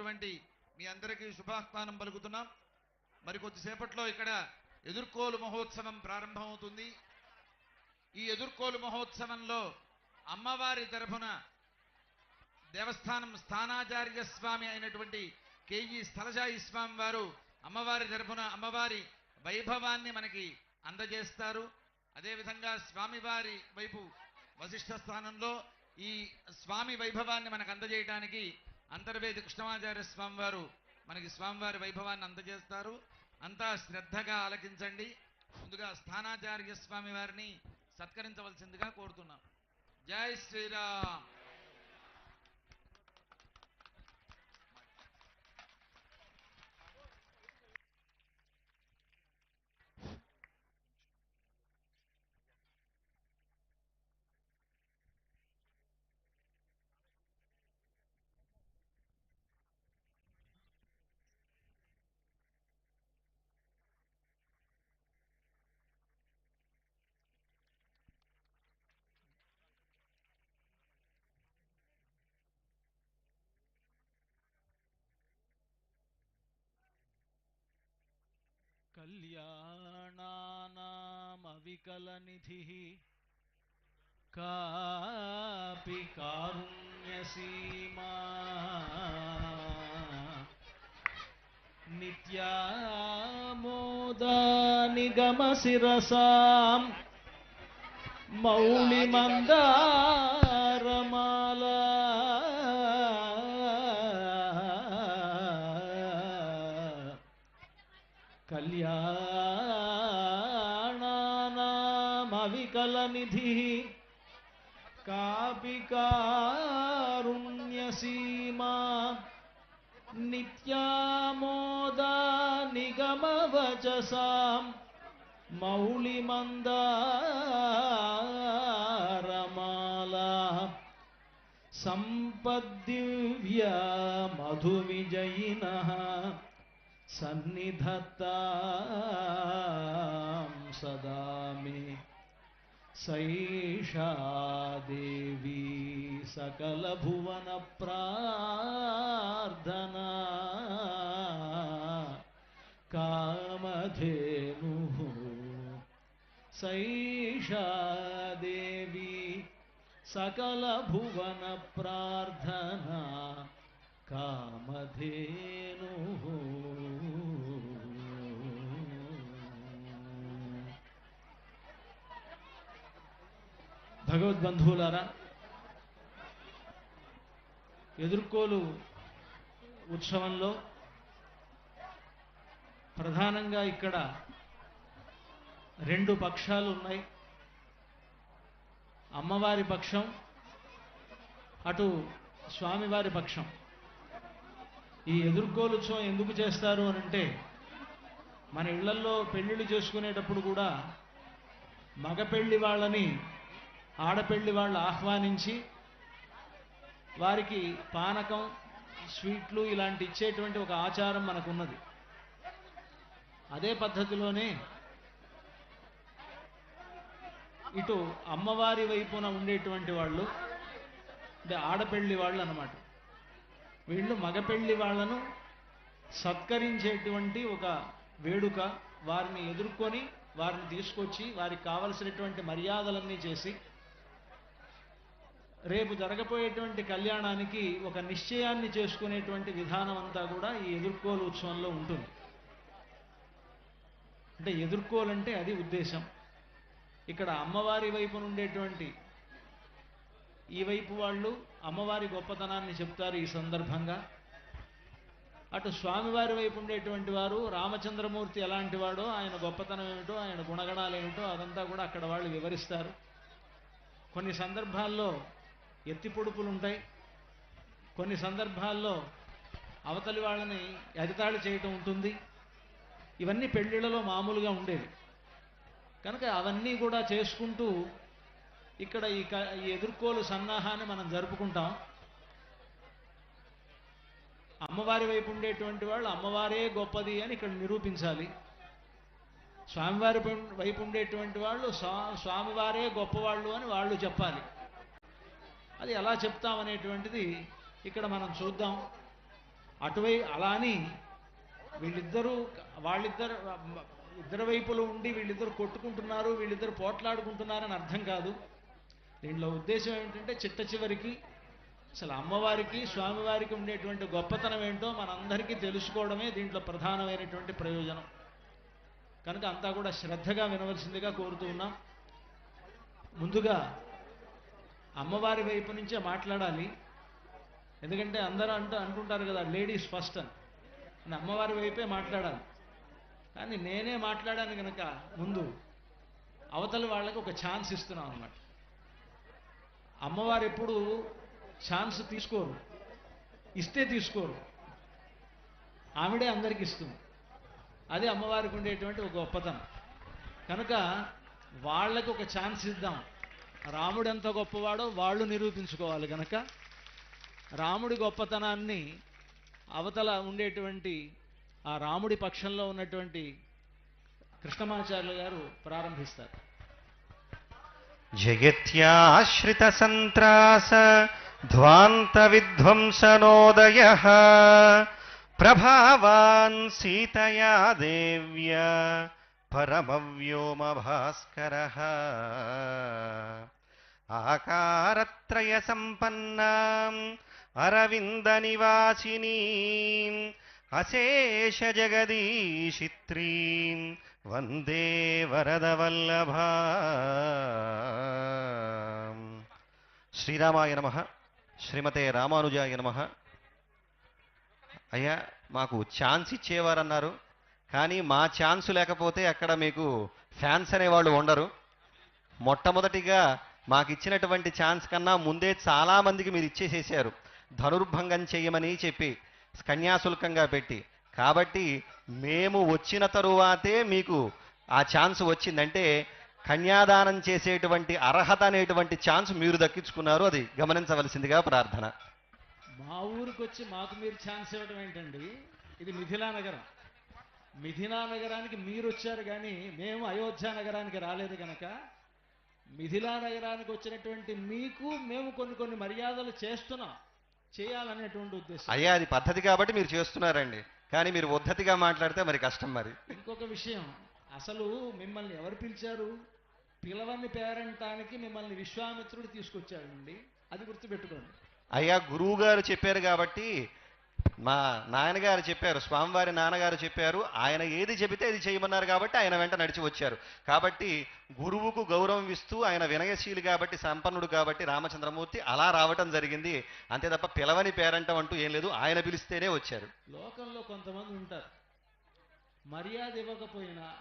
వచ్చినటువంటి మీ అందరికీ శుభాహ్వానం పలుకుతున్నాం. మరి కొద్దిసేపట్లో ఇక్కడ ఎదుర్కోలు మహోత్సవం ప్రారంభమవుతుంది. ఈ ఎదుర్కోలు మహోత్సవంలో అమ్మవారి తరఫున దేవస్థానం స్థానాచార్య స్వామి అయినటువంటి కేజీ స్థలజాయి స్వామి వారు అమ్మవారి తరఫున అమ్మవారి వైభవాన్ని మనకి అందజేస్తారు. అదేవిధంగా స్వామివారి వైపు వశిష్ఠ స్థానంలో ఈ స్వామి వైభవాన్ని మనకు అందజేయడానికి అంతర్వేది కృష్ణమాచార్య స్వామి వారు మనకి స్వామివారి వైభవాన్ని అందజేస్తారు. అంతా శ్రద్ధగా ఆలకించండి. ముందుగా స్థానాచార్య స్వామి వారిని సత్కరించవలసిందిగా కోరుతున్నాం. జై శ్రీరామ్. कल्याणानामविकलनिधिः कापि कारुण्यसीमा नित्यामोदानिगमशिरसाम् मौलिमन्दारमाला कल्याणानामविकलनिधिः कापि कारुण्यसीमा नित्यामोदा निगमवचसाम् मौलिमन्दारमाला सम्पद्दिव्या मधुविजयिनः सन्निधत्तां सदा मे सैषा देवी सकलभुवनप्रार्थना। कामधेनुः सैषा देवी सकलभुवनप्रार्थना। कामधेनुः భగవద్బంధువులారా ఎదుర్కోలు ఉత్సవంలో ప్రధానంగా ఇక్కడ రెండు పక్షాలు ఉన్నాయి. అమ్మవారి పక్షం అటు స్వామివారి పక్షం. ఈ ఎదుర్కోలు ఉత్సవం ఎందుకు చేస్తారు అని అంటే మన ఇళ్ళల్లో పెళ్ళిళ్ళు చేసుకునేటప్పుడు కూడా మగ పెళ్ళి వాళ్ళని ఆడపెళ్ళి వాళ్ళు ఆహ్వానించి వారికి పానకం స్వీట్లు ఇలాంటి ఇచ్చేటువంటి ఒక ఆచారం మనకున్నది. అదే పద్ధతిలోనే ఇటు అమ్మవారి వైపున ఉండేటువంటి వాళ్ళు అంటే ఆడపెళ్ళి వాళ్ళు అనమాట వీళ్ళు మగపెళ్ళి వాళ్ళను సత్కరించేటువంటి ఒక వేడుక వారిని ఎదుర్కొని వారిని తీసుకొచ్చి వారికి కావలసినటువంటి మర్యాదలన్నీ చేసి రేపు జరగబోయేటువంటి కళ్యాణానికి ఒక నిశ్చయాన్ని చేసుకునేటువంటి విధానం అంతా కూడా ఈ ఎదుర్కోలు ఉత్సవంలో ఉంటుంది. అంటే ఎదుర్కోలంటే అది ఉద్దేశం. ఇక్కడ అమ్మవారి వైపు ఉండేటువంటి ఈ వైపు వాళ్ళు అమ్మవారి గొప్పతనాన్ని చెప్తారు ఈ సందర్భంగా. అటు స్వామివారి వైపు ఉండేటువంటి వారు రామచంద్రమూర్తి ఎలాంటి వాడో ఆయన గొప్పతనం ఏమిటో ఆయన గుణగణాలు ఏమిటో అదంతా కూడా అక్కడ వాళ్ళు వివరిస్తారు. కొన్ని సందర్భాల్లో ఎత్తి పొడుపులు ఉంటాయి కొన్ని సందర్భాల్లో అవతలి వాళ్ళని ఎగతాళి చేయటం ఉంటుంది. ఇవన్నీ పెళ్ళిళ్ళలో మామూలుగా ఉండేవి. కనుక అవన్నీ కూడా చేసుకుంటూ ఇక్కడ ఈ క ఈ ఎదుర్కోలు సన్నాహాన్ని మనం జరుపుకుంటాం. అమ్మవారి వైపు ఉండేటువంటి వాళ్ళు అమ్మవారే గొప్పది అని ఇక్కడ నిరూపించాలి. స్వామివారి వైపు ఉండేటువంటి వాళ్ళు స్వా స్వామివారే గొప్పవాళ్ళు అని వాళ్ళు చెప్పాలి. అది ఎలా చెప్తామనేటువంటిది ఇక్కడ మనం చూద్దాం. అటువై అలా అని వీళ్ళిద్దరూ వాళ్ళిద్దరు ఇద్దరు వైపులు ఉండి వీళ్ళిద్దరు కొట్టుకుంటున్నారు వీళ్ళిద్దరు పోట్లాడుకుంటున్నారని అర్థం కాదు. దీంట్లో ఉద్దేశం ఏంటంటే చిట్ట చివరికి అసలు అమ్మవారికి స్వామివారికి ఉండేటువంటి గొప్పతనం ఏంటో మనందరికీ తెలుసుకోవడమే దీంట్లో ప్రధానమైనటువంటి ప్రయోజనం. కనుక అంతా కూడా శ్రద్ధగా వినవలసిందిగా కోరుతూ ఉన్నాం. ముందుగా అమ్మవారి వైపు నుంచే మాట్లాడాలి. ఎందుకంటే అందరూ అంటూ అంటుంటారు కదా లేడీస్ ఫస్ట్ అని. అమ్మవారి వైపే మాట్లాడాలి. కానీ నేనే మాట్లాడాను కనుక ముందు అవతల వాళ్ళకి ఒక ఛాన్స్ ఇస్తున్నాం అన్నమాట. అమ్మవారు ఎప్పుడు ఛాన్స్ తీసుకోరు. ఇస్తే తీసుకోరు. ఆవిడే అందరికి ఇస్తుంది. అదే అమ్మవారికి ఉండేటువంటి ఒక గొప్పతనం. కనుక వాళ్ళకు ఒక ఛాన్స్ ఇద్దాం. రాముడు ఎంత గొప్పవాడో వాళ్ళు నిరూపించుకోవాలి కనుక రాముడి గొప్పతనాన్ని అవతల ఉండేటువంటి ఆ రాముడి పక్షంలో ఉన్నటువంటి కృష్ణమాచార్యులు గారు ప్రారంభిస్తారు. జగత్యాశ్రిత సంత్రాస ధ్వాంత విధ్వంసనోదయ ప్రభావాన్ సీతయా దేవ్య పరమవ్యోమ భాస్కర ఆకారత్రయ సంపన్నాం అరవింద నివాసినీ అశేష జగదీశిత్రీం వందే శ్రీరామాయ నమ శ్రీమతే రామానుజాయ నమ అయ్యా మాకు ఛాన్స్ ఇచ్చేవారన్నారు. కానీ మా ఛాన్స్ లేకపోతే అక్కడ మీకు ఫ్యాన్స్ అనేవాళ్ళు ఉండరు. మొట్టమొదటిగా మాకు ఇచ్చినటువంటి ఛాన్స్ కన్నా ముందే చాలామందికి మీరు ఇచ్చేసేసారు. ధనుర్భంగం చేయమని చెప్పి కన్యాశుల్కంగా పెట్టి. కాబట్టి మేము వచ్చిన తరువాతే మీకు ఆ ఛాన్స్ వచ్చిందంటే కన్యాదానం చేసేటువంటి అర్హత అనేటువంటి ఛాన్స్ మీరు దక్కించుకున్నారు. అది గమనించవలసిందిగా ప్రార్థన. మా ఊరికి వచ్చి మాకు మీరు ఛాన్స్ ఇవ్వడం ఏంటండి? ఇది మిథిలా నగరం మిథిలా నగరానికి మీరు వచ్చారు కానీ మేము అయోధ్య నగరానికి రాలేదు కనుక మిథిలా నగరానికి వచ్చినటువంటి మీకు మేము కొన్ని కొన్ని మర్యాదలు చేస్తున్నాం చేయాలనేటువంటి ఉద్దేశం. అయ్యా అది పద్ధతి కాబట్టి మీరు చేస్తున్నారండి. కానీ మీరు ఉద్ధతిగా మాట్లాడితే మరి కష్టం మరి. ఇంకొక విషయం అసలు మిమ్మల్ని ఎవరు పిలిచారు? పిలవని పేరంటానికి మిమ్మల్ని విశ్వామిత్రుడు తీసుకొచ్చాడండి. అది గుర్తుపెట్టుకోండి. అయ్యా గురువు గారు చెప్పారు కాబట్టి మా నాన్నగారు చెప్పారు స్వామివారి నాన్నగారు చెప్పారు ఆయన ఏది చెబితే అది చేయమన్నారు కాబట్టి ఆయన వెంట నడిచి వచ్చారు. కాబట్టి గురువుకు గౌరవం ఇస్తూ ఆయన వినయశీలి కాబట్టి సంపన్నుడు కాబట్టి రామచంద్రమూర్తి అలా రావటం జరిగింది. అంతే తప్ప పిలవని పేరంటం అంటూ ఏం లేదు. ఆయన పిలిస్తేనే వచ్చారు. లోకంలో కొంతమంది ఉంటారు. మర్యాద ఇవ్వకపోయినా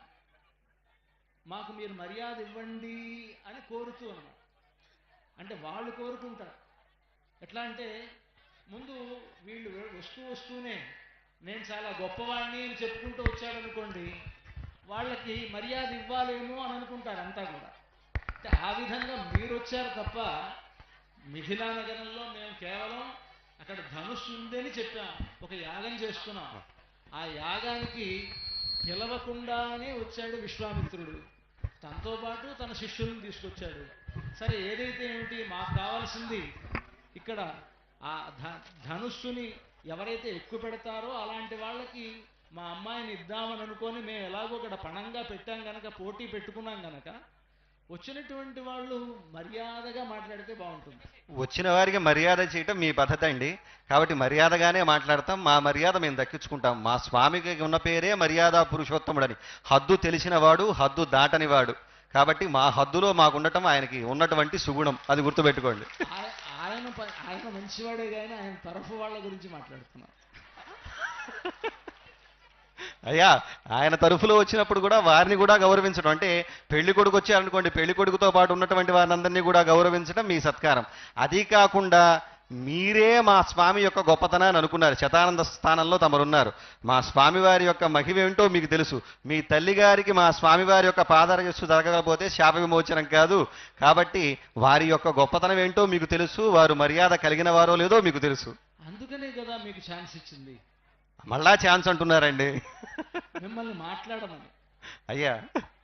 మాకు మీరు మర్యాద ఇవ్వండి అని కోరుతూ అన్నమాట అంటే వాళ్ళు కోరుకుంటారు. ఎట్లా అంటే ముందు వీళ్ళు వస్తూ వస్తూనే నేను చాలా గొప్పవాడిని అని చెప్పుకుంటూ వచ్చాడనుకోండి వాళ్ళకి మర్యాద ఇవ్వాలేమో అని అనుకుంటారు అంతా కూడా. అంటే ఆ విధంగా మీరు వచ్చారు తప్ప మిథిలా నగరంలో మేము కేవలం అక్కడ ధనుస్సు ఉందని చెప్పాం ఒక యాగం చేస్తున్నాం. ఆ యాగానికి పిలవకుండానే వచ్చాడు విశ్వామిత్రుడు. తనతో పాటు తన శిష్యులను తీసుకొచ్చాడు. సరే ఏదైతే ఏమిటి మాకు కావాల్సింది ఇక్కడ ఆ ధ ధనుస్సుని ఎవరైతే ఎక్కువ పెడతారో అలాంటి వాళ్ళకి మా అమ్మాయిని ఇద్దామని అనుకొని మేము ఎలాగో ఇక్కడ పణంగా పెట్టాం గనక పోటీ పెట్టుకున్నాం గనక వచ్చినటువంటి వాళ్ళు మర్యాదగా మాట్లాడితే బాగుంటుంది. వచ్చిన వారికి మర్యాద చేయటం మీ పద్ధతి అండి. కాబట్టి మర్యాదగానే మాట్లాడతాం. మా మర్యాద మేము దక్కించుకుంటాం. మా స్వామికి ఉన్న పేరే మర్యాద పురుషోత్తముడని. హద్దు తెలిసిన వాడు హద్దు దాటని వాడు కాబట్టి మా హద్దులో మాకుండటం ఆయనకి ఉన్నటువంటి సుగుణం. అది గుర్తుపెట్టుకోండి. ఆయన ఆయన మంచివాడే కానీ ఆయన తరఫు వాళ్ళ గురించి మాట్లాడుతున్నాం. అయ్యా ఆయన తరఫులో వచ్చినప్పుడు కూడా వారిని కూడా గౌరవించడం. అంటే పెళ్ళి కొడుకు వచ్చారనుకోండి పెళ్ళి కొడుకుతో పాటు ఉన్నటువంటి వారినందరినీ కూడా గౌరవించడం మీ సత్కారం. అది కాకుండా మీరే మా స్వామి యొక్క గొప్పతనాన్ని అనుకున్నారు. శతానంద స్థానంలో తమరున్నారు. మా స్వామివారి యొక్క మహిమేంటో మీకు తెలుసు. మీ తల్లిగారికి మా స్వామివారి యొక్క పాదరయస్సు జరగకపోతే శాప విమోచనం కాదు. కాబట్టి వారి యొక్క గొప్పతనం ఏంటో మీకు తెలుసు. వారు మర్యాద కలిగిన వారో లేదో మీకు తెలుసు. అందుకనే కదా మీకు ఛాన్స్ ఇచ్చింది. మళ్ళా ఛాన్స్ అంటున్నారండి. మిమ్మల్ని మాట్లాడమని. అయ్యా.